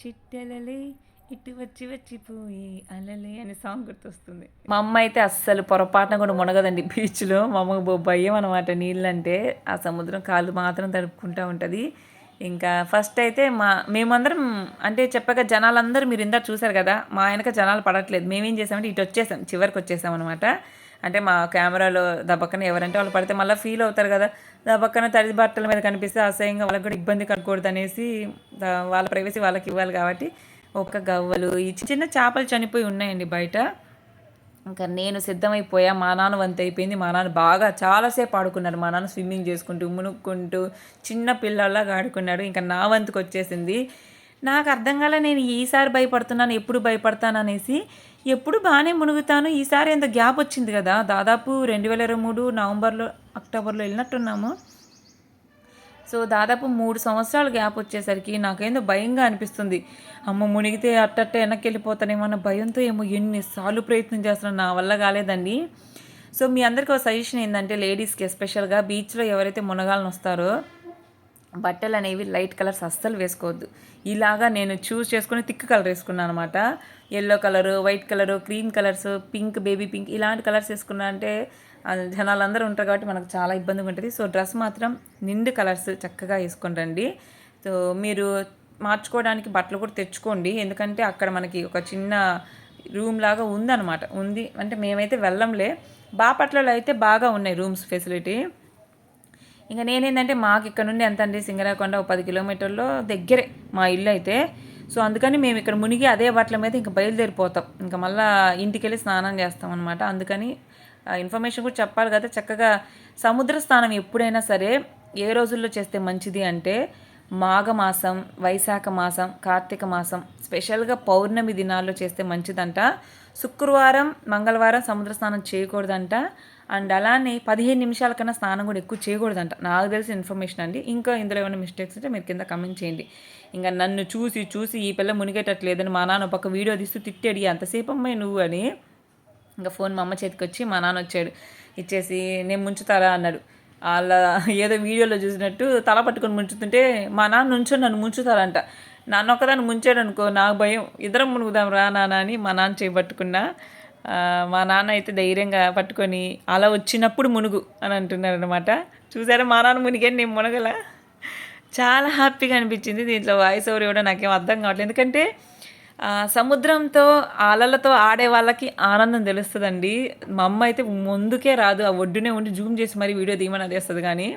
చిట్టెలలి ఇటు వచ్చి వచ్చిపోయి అలలే అనే సాంగ్ గుర్తొస్తుంది. మా అమ్మ అయితే అస్సలు పొరపాటున కూడా మునగదండి బీచ్లో. మా అమ్మకు భయం అనమాట నీళ్ళంటే. ఆ సముద్రం కాళ్ళు మాత్రం తడుపుకుంటూ ఉంటుంది. ఇంకా ఫస్ట్ అయితే మా మేమందరం అంటే చెప్పగా జనాలందరూ మీరు ఇందా చూసారు కదా మా ఆయనక జనాలు పడట్లేదు. మేమేం చేసామంటే ఇటు వచ్చేసాం చివరికి వచ్చేసాం అనమాట అంటే మా కెమెరాలో దబక్కన ఎవరంటే వాళ్ళు పడితే మళ్ళీ ఫీల్ అవుతారు కదా. దబక్కన తడి బట్టల మీద కనిపిస్తే అసహ్యంగా వాళ్ళకి కూడా ఇబ్బంది కనుకూడదు అనేసి వాళ్ళ ప్రైవసీ వాళ్ళకి ఇవ్వాలి కాబట్టి ఒక్క గవ్వలు ఈ చిన్న చేపలు చనిపోయి ఉన్నాయండి బయట. ఇంకా నేను సిద్ధమైపోయా మా నాన్న వంత అయిపోయింది మా నాన్న బాగా చాలాసేపు ఆడుకున్నారు మా నాన్న స్విమ్మింగ్ చేసుకుంటూ మునుక్కుంటూ చిన్న పిల్లల్లాగా ఆడుకున్నాడు. ఇంకా నా వంతుకు వచ్చేసింది. నాకు అర్థం కాలే నేను ఈసారి భయపడుతున్నాను ఎప్పుడు భయపడతాను అనేసి. ఎప్పుడు బాగానే మునుగుతాను. ఈసారి ఎంత గ్యాప్ వచ్చింది కదా. దాదాపు రెండు వేల ఇరవై మూడు నవంబర్లో అక్టోబర్లో వెళ్ళినట్టున్నాము. సో దాదాపు మూడు సంవత్సరాలు గ్యాప్ వచ్చేసరికి నాకేందో భయంగా అనిపిస్తుంది. అమ్మ మునిగితే అట్టట్ట వెనక్కి వెళ్ళిపోతానేమో అన్న భయంతో ఏమో ఎన్నిసార్లు ప్రయత్నం చేస్తున్నా నా వల్ల కాలేదండి. సో మీ అందరికీ ఒక సజెషన్ ఏంటంటే లేడీస్కి ఎస్పెషల్గా బీచ్లో ఎవరైతే మునగాలని వస్తారో బట్టలు అనేవి లైట్ కలర్స్ అస్సలు వేసుకోవద్దు. ఇలాగా నేను చూస్ చేసుకుని థిక్ కలర్ వేసుకున్నాను అనమాట yellow colour white colour cream colours pink baby pink ఇలాంటి కలర్స్ వేసుకున్నా అంటే జనాలు అందరూ ఉంటారు కాబట్టి మనకు చాలా ఇబ్బందిగా ఉంటుంది. సో డ్రెస్ మాత్రం నిండు కలర్స్ చక్కగా వేసుకొని రండి. సో మీరు మార్చుకోవడానికి బట్టలు కూడా తెచ్చుకోండి. ఎందుకంటే అక్కడ మనకి ఒక చిన్న రూమ్ లాగా ఉందన్నమాట. ఉంది. అంటే మేమైతే వెళ్ళంలే. బాపట్లలో అయితే బాగా ఉన్నాయి రూమ్స్ ఫెసిలిటీ. ఇంకా నేనేంటంటే మాకు ఇక్కడ నుండి ఎంత అండి సింగరాకొండ ఒక పది కిలోమీటర్లో దగ్గరే మా ఇల్లు అయితే. సో అందుకని మేము ఇక్కడ మునిగి అదే బట్టల మీద ఇంకా బయలుదేరిపోతాం. ఇంకా మళ్ళీ ఇంటికి వెళ్ళి స్నానం చేస్తాం అనమాట అందుకని ఇన్ఫర్మేషన్ కూడా చెప్పాలి కదా. చక్కగా సముద్ర స్నానం ఎప్పుడైనా సరే ఏ రోజుల్లో చేస్తే మంచిది అంటే మాఘమాసం వైశాఖ మాసం కార్తీక మాసం స్పెషల్గా పౌర్ణమి దినాల్లో చేస్తే మంచిదంట. శుక్రవారం మంగళవారం సముద్ర స్నానం చేయకూడదంట. అండ్ అలానే పదిహేను నిమిషాల కన్నా స్నానం కూడా ఎక్కువ చేయకూడదంట. నాకు తెలిసిన ఇన్ఫర్మేషన్ అండి. ఇంకా ఇందులో ఏమైనా మిస్టేక్స్ ఉంటే మీరు కింద కమెంట్ చేయండి. ఇంకా నన్ను చూసి చూసి ఈ పిల్ల మునిగేటట్లేదని మా నాన్న పక్క వీడియో తీస్తూ తిట్టాడు. అంతసేపు అమ్మాయి నువ్వు అని ఇంకా ఫోన్ మా అమ్మ చేతికి వచ్చి మా నాన్న వచ్చాడు. ఇచ్చేసి నేను ముంచుతారా అన్నాడు. వాళ్ళ ఏదో వీడియోలో చూసినట్టు తల పట్టుకొని ముంచుతుంటే మా నాన్న నుంచో నన్ను ముంచుతారంట. నాన్న ఒకదాన్ని ముంచాడు అనుకో నాకు భయం. ఇద్దరం మునుగుదాం రా నాన్న అని మా నాన్న చేపట్టుకున్నా మా నాన్న అయితే ధైర్యంగా పట్టుకొని అలా వచ్చినప్పుడు మునుగు అని అంటున్నారు అనమాట చూసారా మా నాన్న మునిగాను నేను మునగల? చాలా హ్యాపీగా అనిపించింది దీంట్లో వాయిస్ ఓవర్ ఇవ్వడం నాకేం అర్థం కావట్లేదు. ఎందుకంటే సముద్రంతో అలలతో ఆడే వాళ్ళకి ఆనందం తెలుస్తుందండి. మా అమ్మ అయితే ముందుకే రాదు ఆ ఒడ్డునే ఉండి జూమ్ చేసి మరీ వీడియో దిగమని అదేస్తుంది కానీ.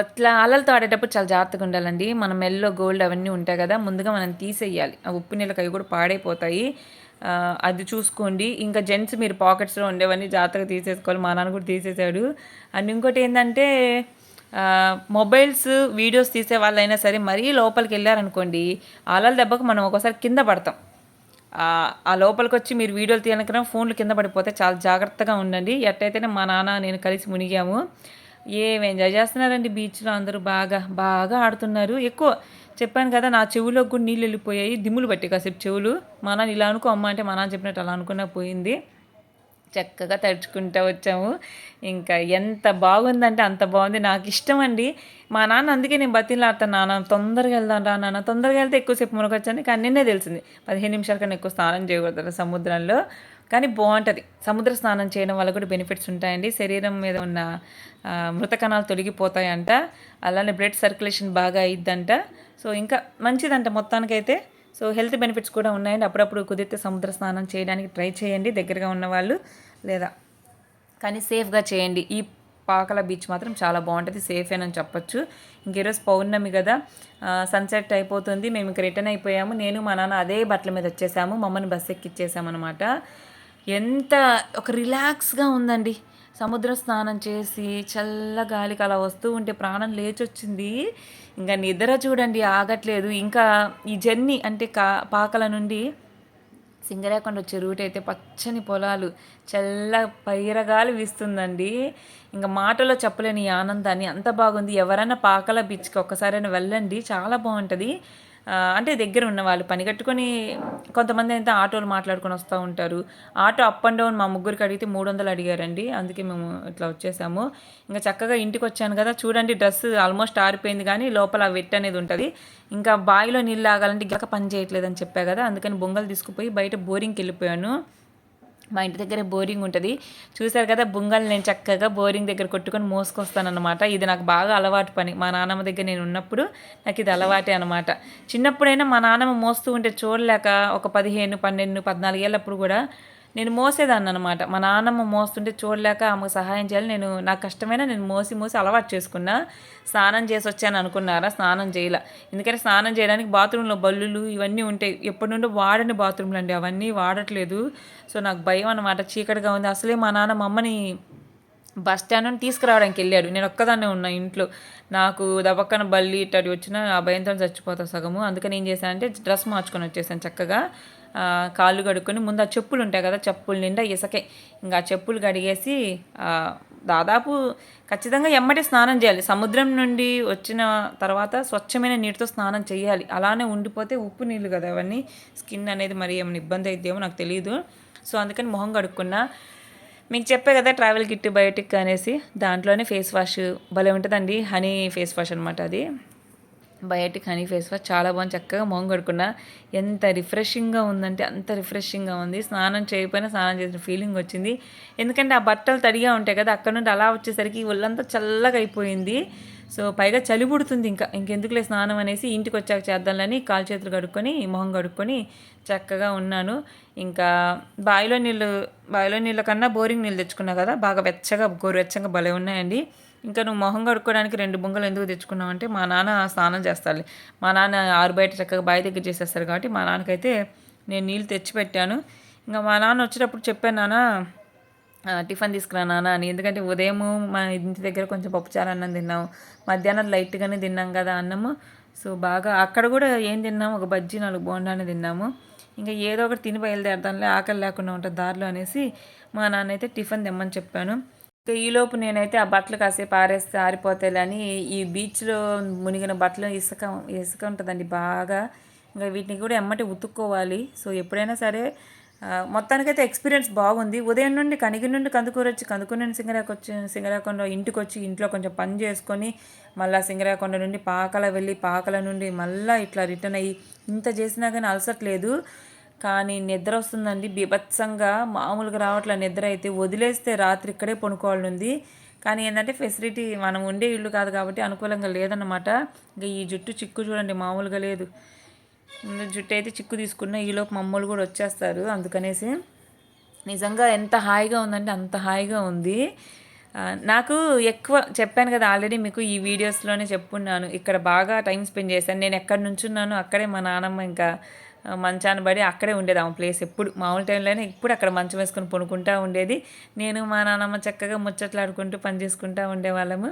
అట్లా అలలతో ఆడేటప్పుడు చాలా జాగ్రత్తగా ఉండాలండి. మన మెల్లో గోల్డ్ అవన్నీ ఉంటాయి కదా ముందుగా మనం తీసేయాలి. ఆ ఉప్పు నీళ్ళకి అవి కూడా పాడైపోతాయి. అది చూసుకోండి. ఇంకా జెంట్స్ మీరు పాకెట్స్లో ఉండేవన్నీ జాగ్రత్తగా తీసేసుకోవాలి. మా నాన్న కూడా తీసేసాడు. అండ్ ఇంకోటి ఏంటంటే మొబైల్స్ వీడియోస్ తీసే వాళ్ళైనా సరే మరీ లోపలికి వెళ్ళారనుకోండి అలల దెబ్బకు మనం ఒకసారి కింద పడతాం. ఆ లోపలికి వచ్చి మీరు వీడియోలు తీయనకన్నా ఫోన్లు కింద పడిపోతే చాలా జాగ్రత్తగా ఉండండి. ఎట్టయితేనే మా నాన్న నేను కలిసి మునిగాము. ఏం ఎంజాయ్ చేస్తున్నారండి బీచ్లో అందరూ? బాగా బాగా ఆడుతున్నారు. ఎక్కువ చెప్పాను కదా నా చెవులోకి కూడా నీళ్ళు వెళ్ళిపోయాయి దిమ్ములు పట్టి కాసేపు చెవులు. మా నాన్న ఇలా అనుకో అమ్మ అంటే మా నాన్న చెప్పినట్టు అలా అనుకున్నా పోయింది. చక్కగా తడుచుకుంటూ వచ్చాము. ఇంకా ఎంత బాగుందంటే అంత బాగుంది. నాకు ఇష్టం అండి. మా నాన్న అందుకే నేను బతిలాడతాను నాన్న తొందరగా వెళ్దాం రా నాన్న. తొందరగా వెళ్తే ఎక్కువసేపు మునగొచ్చని కానీ నిన్నే తెలిసింది. పదిహేను నిమిషాల కన్నా ఎక్కువ స్నానం చేయకూడదు సముద్రంలో. కానీ బాగుంటుంది. సముద్ర స్నానం చేయడం వల్ల కూడా బెనిఫిట్స్ ఉంటాయండి. శరీరం మీద ఉన్న మృత కణాలు తొలగిపోతాయంట. అలానే బ్లడ్ సర్క్యులేషన్ బాగా అయిద్దంట. సో ఇంకా మంచిదంట మొత్తానికైతే. సో హెల్త్ బెనిఫిట్స్ కూడా ఉన్నాయండి. అప్పుడప్పుడు కుదిరితే సముద్ర స్నానం చేయడానికి ట్రై చేయండి. దగ్గరగా ఉన్నవాళ్ళు లేదా కానీ సేఫ్గా చేయండి. ఈ పాకల బీచ్ మాత్రం చాలా బాగుంటుంది. సేఫ్ అని చెప్పొచ్చు. ఇంకేరోజు పౌర్ణమి కదా. సన్సెట్ అయిపోతుంది. మేము ఇంక రిటర్న్ అయిపోయాము. నేను మా నాన్న అదే బట్టల మీద వచ్చేసాము. మమ్మల్ని బస్ ఎక్కిచ్చేసామన్నమాట. ఎంత ఒక రిలాక్స్గా ఉందండి. సముద్ర స్నానం చేసి చల్ల గాలికి అలా వస్తూ ఉంటే ప్రాణం లేచొచ్చింది. ఇంకా నిద్ర చూడండి ఆగట్లేదు. ఇంకా ఈ జర్నీ అంటే కా పాకల నుండి సింగరేకొండ వచ్చే రూట్ అయితే పచ్చని పొలాలు చల్ల పైరగాలి వీస్తుందండి. ఇంకా మాటలో చెప్పలేని ఆనందాన్ని. అంత బాగుంది. ఎవరైనా పాకల బీచ్కి ఒక్కసారైనా వెళ్ళండి. చాలా బాగుంటుంది. అంటే దగ్గర ఉన్న వాళ్ళు పని కట్టుకొని కొంతమంది అయితే ఆటోలు మాట్లాడుకొని వస్తూ ఉంటారు. ఆటో అప్ అండ్ డౌన్ మా ముగ్గురికి అడిగితే మూడు వందలు అడిగారండి. అందుకే మేము ఇట్లా వచ్చేసాము. ఇంకా చక్కగా ఇంటికి వచ్చాను కదా. చూడండి డ్రెస్ ఆల్మోస్ట్ ఆరిపోయింది కానీ లోపల వెట్ అనేది ఉంటుంది. ఇంకా బావిలో నీళ్ళు ఆగాలంటే గక పని చేయట్లేదని చెప్పా కదా. అందుకని బొంగలు తీసుకుపోయి బయట బోరింగ్కి వెళ్ళిపోయాను. మా ఇంటి దగ్గర బోరింగ్ ఉంటుంది. చూసారు కదా బుంగలు నేను చక్కగా బోరింగ్ దగ్గర కొట్టుకొని మోసుకొస్తానమాట ఇది నాకు బాగా అలవాటు పని. మా నాన్నమ్మ దగ్గర నేను ఉన్నప్పుడు నాకు ఇది అలవాటే అనమాట చిన్నప్పుడైనా మా నాన్నమ్మ మోస్తూ ఉంటే చూడలేక ఒక పదిహేను పన్నెండు పద్నాలుగేళ్ళప్పుడు కూడా నేను మోసేదాన్ని అనమాట మా నాన్నమ్మ మోస్తుంటే చూడలేక ఆమెకు సహాయం చేయాలి. నేను నాకు కష్టమైనా నేను మోసి మోసి అలవాటు చేసుకున్నా. స్నానం చేసి వచ్చాను అనుకున్నారా? స్నానం చేయాల. ఎందుకంటే స్నానం చేయడానికి బాత్రూంలో బల్లులు ఇవన్నీ ఉంటాయి. ఎప్పటి నుండో వాడని బాత్రూమ్లు అండి. అవన్నీ వాడట్లేదు. సో నాకు భయం అనమాట చీకటిగా ఉంది. అసలే మా నాన్న మా అమ్మని బస్ స్టాండ్ నుండి తీసుకురావడానికి వెళ్ళాడు. నేను ఒక్కదాన్నే ఉన్నా ఇంట్లో. నాకు దబక్కన బల్లి ఇట్టడి వచ్చిన ఆ భయంతో చచ్చిపోతా సగము. అందుకని ఏం చేశానంటే డ్రెస్ మార్చుకొని వచ్చేసాను చక్కగా. కాళ్ళు కడుక్కొని ముందు ఆ చెప్పులు ఉంటాయి కదా చెప్పులు నిండా ఇసకే. ఇంకా చెప్పులు కడిగేసి దాదాపు ఖచ్చితంగా ఎమ్మటి స్నానం చేయాలి. సముద్రం నుండి వచ్చిన తర్వాత స్వచ్ఛమైన నీటితో స్నానం చేయాలి. అలానే ఉండిపోతే ఉప్పు నీళ్ళు కదా అవన్నీ. స్కిన్ అనేది మరి ఏమైనా ఇబ్బంది అయిద్దేమో నాకు తెలియదు సో అందుకని మొహం కడుక్కున్నా. మీకు చెప్పే కదా ట్రావెల్ కిట్ బయోటిక్ అనేసి. దాంట్లోనే ఫేస్ వాష్ భలే ఉంటుందండి. హనీ ఫేస్ వాష్ అనమాట అది. బయోటిక్ హనీ ఫేస్ వాష్ చాలా బాగుంది. చక్కగా మొహం కడుక్కున్నా. ఎంత రిఫ్రెషింగ్గా ఉందంటే అంత రిఫ్రెషింగ్గా ఉంది. స్నానం చేయకపోయినా స్నానం చేసిన ఫీలింగ్ వచ్చింది. ఎందుకంటే ఆ బట్టలు తడిగా ఉంటాయి కదా అక్కడ నుండి అలా వచ్చేసరికి ఒళ్ళంతా చల్లగా అయిపోయింది. సో పైగా చలి పుడుతుంది ఇంకా. ఇంకెందుకులే స్నానం అనేసి ఇంటికి వచ్చాక చేద్దాంలని కాలు చేతులు కడుక్కొని మొహం కడుక్కొని చక్కగా ఉన్నాను. ఇంకా బావిలో నీళ్ళు బావిలో నీళ్ళ కన్నా బోరింగ్ నీళ్ళు తెచ్చుకున్నా కదా బాగా వెచ్చగా గోరువెచ్చగా భలే ఉన్నాయండి. ఇంకా నువ్వు మొహం కడుక్కోవడానికి రెండు బొంగలు ఎందుకు తెచ్చుకున్నావు అంటే మా నాన్న స్నానం చేస్తాలి. మా నాన్న ఆరు బయట చక్కగా బావి దగ్గర చేసేస్తారు కాబట్టి మా నాన్నకైతే నేను నీళ్ళు తెచ్చిపెట్టాను ఇంకా మా నాన్న వచ్చేటప్పుడు చెప్పాను నాన్న టిఫిన్ తీసుకురా నాన్న అని. ఎందుకంటే ఉదయము మా ఇంటి దగ్గర కొంచెం పప్పుచారు అన్నం తిన్నాము. మధ్యాహ్నం లైట్గానే తిన్నాం కదా అన్నము. సో బాగా అక్కడ కూడా ఏం తిన్నాము? ఒక బజ్జీ నాలుగు బోండానే తిన్నాము. ఇంకా ఏదో ఒకటి తిని బయలుదేరదాంలే ఆకలి లేకుండా ఉంటుంది దారిలో అనేసి మా నాన్న అయితే టిఫిన్ తెమ్మని చెప్పాను. ఇంకా ఈలోపు నేనైతే ఆ బట్టలు కాసేపు ఆరేస్తే ఆరిపోతాయి అని ఈ బీచ్లో మునిగిన బట్టలు ఇసుక ఇసుక ఉంటుందండి బాగా. ఇంకా వీటిని కూడా ఎమ్మటి ఉతుక్కోవాలి. సో ఎప్పుడైనా సరే మొత్తానికైతే ఎక్స్పీరియన్స్ బాగుంది. ఉదయం నుండి కనిగి నుండి కందుకూరు వచ్చి కందుకూరు నుండి సింగరాకొచ్చి సింగరాకొండ ఇంటికి వచ్చి ఇంట్లో కొంచెం పని చేసుకొని మళ్ళీ సింగరాకొండ నుండి పాకల వెళ్ళి పాకల నుండి మళ్ళీ ఇట్లా రిటర్న్ అయ్యి ఇంత చేసినా కానీ అలసట్లేదు కానీ నిద్ర వస్తుందండి. బీభత్సంగా మామూలుగా రావట్లే నిద్ర అయితే వదిలేస్తే రాత్రి ఇక్కడే పనుకోవాలని ఉంది కానీ ఏంటంటే ఫెసిలిటీ మనం ఉండే ఇల్లు కాదు కాబట్టి అనుకూలంగా లేదన్నమాట. ఇంకా ఈ జుట్టు చిక్కు చూడండి మామూలుగా లేదు. జుట్టు అయితే చిక్కు తీసుకున్న ఈలోపు మమ్మల్ని కూడా వచ్చేస్తారు అందుకనేసి. నిజంగా ఎంత హాయిగా ఉందంటే అంత హాయిగా ఉంది. నాకు ఎక్కువ చెప్పాను కదా ఆల్రెడీ మీకు ఈ వీడియోస్లోనే చెప్పున్నాను. ఇక్కడ బాగా టైం స్పెండ్ చేశాను. నేను ఎక్కడ నుంచున్నాను అక్కడే మా నానమ్మ ఇంకా మంచాన్ని మంచాన పడి అక్కడే ఉండేది. ఆమె ప్లేస్ ఎప్పుడు మామూలు టైంలోనే ఇప్పుడు అక్కడ మంచం వేసుకొని పనుకుంటా ఉండేది. నేను మా నాన్నమ్మ చక్కగా ముచ్చట్లాడుకుంటూ పని చేసుకుంటూ ఉండేవాళ్ళము.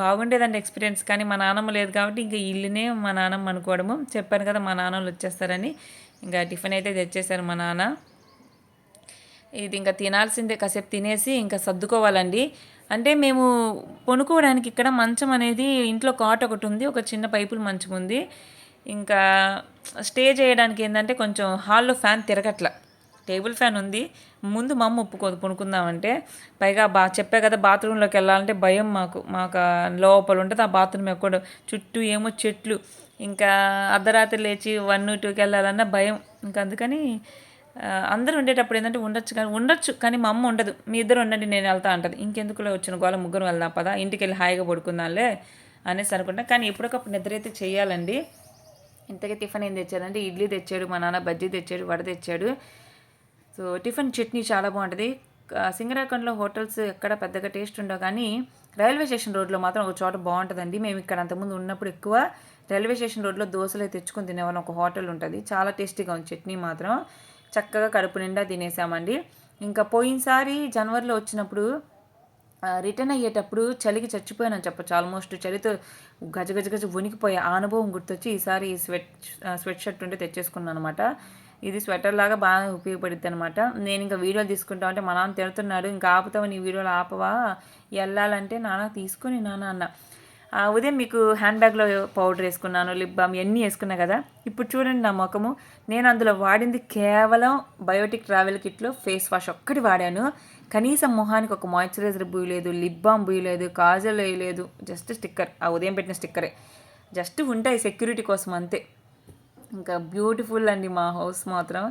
బాగుండేదండి ఎక్స్పీరియన్స్ కానీ మా నాన్నమ్మ లేదు కాబట్టి ఇంకా ఇల్లునే మా నాన్నమ్మ అనుకోవడము. చెప్పాను కదా మా నాన్నలు వచ్చేస్తారని. ఇంకా టిఫిన్ అయితే తెచ్చేశారు మా నాన్న. ఇది ఇంకా తినాల్సిందే కాసేపు తినేసి ఇంకా సర్దుకోవాలండి. అంటే మేము పొనుకోవడానికి ఇక్కడ మంచం అనేది ఇంట్లో కాట్ ఒకటి ఉంది ఒక చిన్న పైపుల మంచం ఉంది. ఇంకా స్టే చేయడానికి ఏంటంటే కొంచెం హాల్లో ఫ్యాన్ తిరగట్ల. టేబుల్ ఫ్యాన్ ఉంది. ముందు మా అమ్మ ఒప్పుకోదు కొనుక్కుందామంటే పైగా బా చెప్పే కదా బాత్రూంలోకి వెళ్ళాలంటే భయం మాకు. మాకు లోపల ఉంటుంది. ఆ బాత్రూమ్ ఎక్కడ? చుట్టూ ఏమో చెట్లు. ఇంకా అర్ధరాత్రి లేచి వన్ టూకి వెళ్ళాలన్న భయం. ఇంకా అందుకని అందరూ ఉండేటప్పుడు ఏంటంటే ఉండొచ్చు కానీ ఉండొచ్చు కానీ మా అమ్మ ఉండదు. మీ ఇద్దరు ఉండండి నేను వెళ్తా అంటది. ఇంకెందుకులో వచ్చిన గోళ ముగ్గురు వెళ్దాం పదా. ఇంటికి వెళ్ళి హాయిగా పడుకుందాంలే అనేసి అనుకుంటా. కానీ ఎప్పటికప్పుడు నిద్ర అయితే చేయాలండి ఇంతకీ టిఫిన్ ఏం తెచ్చారంటే ఇడ్లీ తెచ్చాడు మా నాన్న బజ్జీ తెచ్చాడు వడ తెచ్చాడు. సో టిఫిన్ చట్నీ చాలా బాగుంటుంది. సింగరాకండ్లో హోటల్స్ ఎక్కడ పెద్దగా టేస్ట్ ఉండవు కానీ రైల్వే స్టేషన్ రోడ్లో మాత్రం ఒక చోట బాగుంటుందండి. మేము ఇక్కడ అంతకుముందు ఉన్నప్పుడు ఎక్కువ రైల్వే స్టేషన్ రోడ్లో దోశలు తెచ్చుకొని తినేవాళ్ళం. ఒక హోటల్ ఉంటుంది. చాలా టేస్టీగా ఉంది చట్నీ మాత్రం. చక్కగా కడుపు నిండా తినేసామండి. ఇంకా పోయినసారి జనవరిలో వచ్చినప్పుడు రిటర్న్ అయ్యేటప్పుడు చలికి చచ్చిపోయానని చెప్పచ్చు. ఆల్మోస్ట్ చలితో గజ గజ గజ వణికిపోయే ఆ అనుభవం గుర్తొచ్చి ఈసారి ఈ స్వెట్ స్వెట్ షర్ట్ ఉంటే తెచ్చేసుకున్నాను అనమాట ఇది స్వెటర్ లాగా బాగా ఉపయోగపడుద్ది అనమాట నేను ఇంకా వీడియోలు తీసుకుంటా అంటే మా నాన్న తిడుతున్నాడు ఇంకా ఆపుతావు నీ వీడియోలు? ఆపవా? వెళ్ళాలంటే నాన్న తీసుకుని నాన్న అన్న. ఆ, ఉదయం మీకు హ్యాండ్ బ్యాగ్లో పౌడర్ వేసుకున్నాను లిప్ బామ్ ఇవన్నీ వేసుకున్నా కదా? ఇప్పుడు చూడండి నా ముఖము. నేను అందులో వాడింది కేవలం బయోటిక్ ట్రావెల్ కిట్లో ఫేస్ వాష్ ఒక్కటి వాడాను. కనీసం మొహానికి ఒక మాయిశ్చరైజర్ బుయ్యలేదు లిప్ బామ్ బూయలేదు కాజల్ వేయలేదు జస్ట్ స్టిక్కర్ ఆ ఉదయం పెట్టిన స్టిక్కరే జస్ట్ ఉంటాయి సెక్యూరిటీ కోసం అంతే. ఇంకా బ్యూటిఫుల్ అండి మా హౌస్ మాత్రం.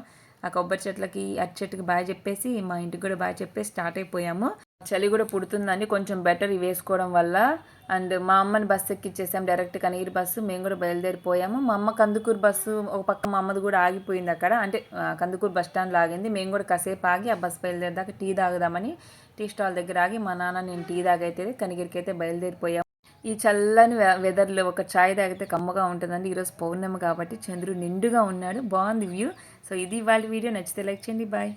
ఆ కొబ్బరి చెట్లకి అరటి చెట్టుకి బాగా చెప్పేసి మా ఇంటికి కూడా బాగా చెప్పేసి స్టార్ట్ అయిపోయాము. చలి కూడా పుడుతుందండి కొంచెం బెటర్ వేసుకోవడం వల్ల. అండ్ మా అమ్మని బస్సు ఎక్కిచ్చేసాం డైరెక్ట్ కనీరు బస్సు. మేము కూడా బయలుదేరిపోయాము మా అమ్మ కందుకూరు బస్సు ఒక పక్క మా అమ్మది కూడా ఆగిపోయింది అక్కడ. అంటే కందుకూరు బస్ స్టాండ్లో ఆగింది. మేము కూడా కాసేపు ఆగి ఆ బస్సు బయలుదేరేదాకా టీ తాగుదామని టీ స్టాల్ దగ్గర ఆగి మా నాన్న నేను టీ తాగైతే కనిగిరికి అయితే బయలుదేరిపోయాము ఈ చల్లని వె- వెదర్లో ఒక చాయ్ తాగితే కమ్మగా ఉంటుందండి. ఈరోజు పౌర్ణమి కాబట్టి చంద్రుడు నిండుగా ఉన్నాడు. బాగుంది వ్యూ. సో ఇది వాళ్ళ వీడియో. నచ్చితే లైక్ చేయండి. బాయ్.